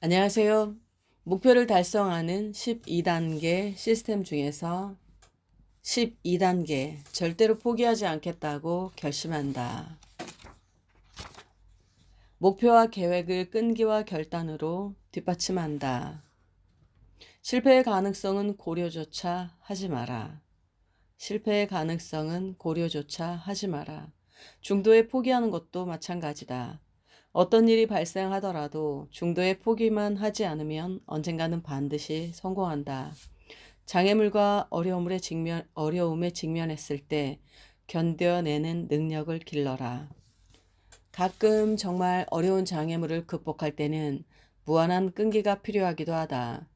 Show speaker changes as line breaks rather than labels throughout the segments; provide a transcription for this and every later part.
안녕하세요. 목표를 달성하는 12단계 시스템 중에서 12단계 절대로 포기하지 않겠다고 결심한다. 목표와 계획을 끈기와 결단으로 뒷받침한다. 실패의 가능성은 고려조차 하지 마라. 실패의 가능성은 고려조차 하지 마라. 중도에 포기하는 것도 마찬가지다. 어떤 일이 발생하더라도 중도에 포기만 하지 않으면 언젠가는 반드시 성공한다. 장애물과 어려움에 직면, 어려움에 직면했을 때 견뎌내는 능력을 길러라. 가끔 정말 어려운 장애물을 극복할 때는 무한한 끈기가 필요하기도 하다.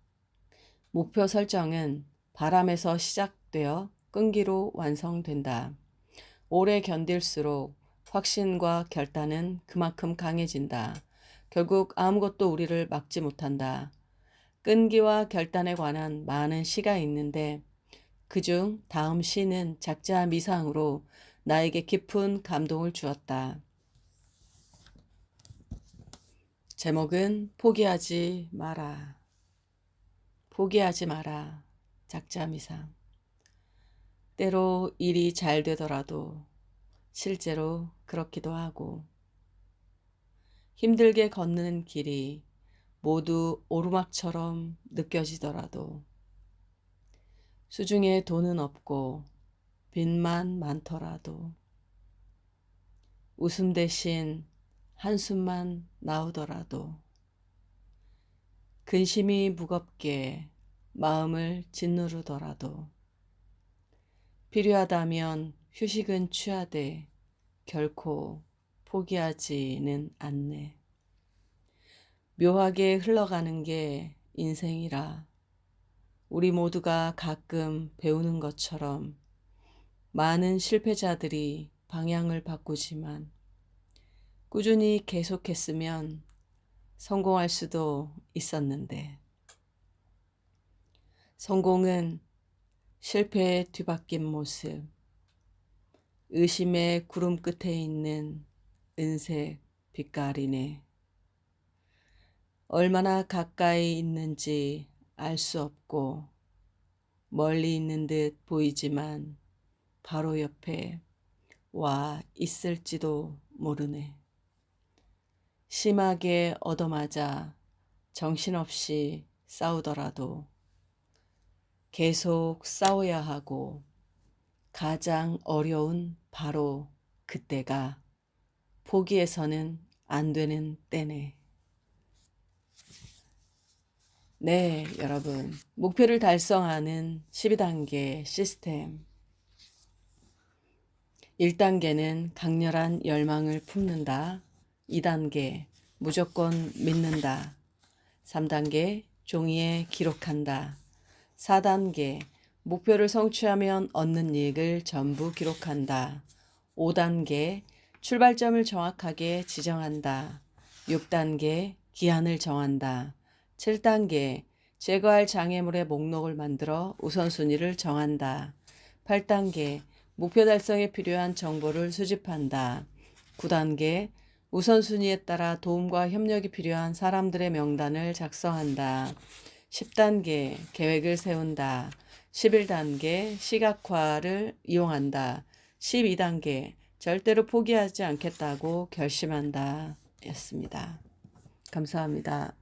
목표 설정은 바람에서 시작되어 끈기로 완성된다. 오래 견딜수록 확신과 결단은 그만큼 강해진다. 결국 아무것도 우리를 막지 못한다. 끈기와 결단에 관한 많은 시가 있는데 그중 다음 시는 작자 미상으로 나에게 깊은 감동을 주었다. 제목은 포기하지 마라. 포기하지 마라. 작자 미상. 때로 일이 잘 되더라도 실제로 그렇기도 하고. 힘들게 걷는 길이 모두 오르막처럼 느껴지더라도 수중에 돈은 없고 빚만 많더라도 웃음 대신 한숨만 나오더라도 근심이 무겁게 마음을 짓누르더라도 필요하다면 휴식은 취하되 결코 포기하지는 않네. 묘하게 흘러가는 게 인생이라 우리 모두가 가끔 배우는 것처럼 많은 실패자들이 방향을 바꾸지만 꾸준히 계속했으면 성공할 수도 있었는데 성공은 실패에 뒤바뀐 모습, 의심의 구름 끝에 있는 은색 빛깔이네. 얼마나 가까이 있는지 알 수 없고 멀리 있는 듯 보이지만 바로 옆에 와 있을지도 모르네. 심하게 얻어맞아 정신없이 싸우더라도 계속 싸워야 하고 가장 어려운 바로 그때가 포기해서는 안 되는 때네. 네, 여러분. 목표를 달성하는 12단계 시스템. 1단계는 강렬한 열망을 품는다. 2단계 무조건 믿는다. 3단계 종이에 기록한다. 4단계 목표를 성취하면 얻는 이익을 전부 기록한다. 5단계 출발점을 정확하게 지정한다. 6단계 기한을 정한다. 7단계 제거할 장애물의 목록을 만들어 우선순위를 정한다. 8단계 목표 달성에 필요한 정보를 수집한다. 9단계 우선순위에 따라 도움과 협력이 필요한 사람들의 명단을 작성한다. 10단계 계획을 세운다. 11단계 시각화를 이용한다. 12단계 절대로 포기하지 않겠다고 결심한다. 였습니다. 감사합니다.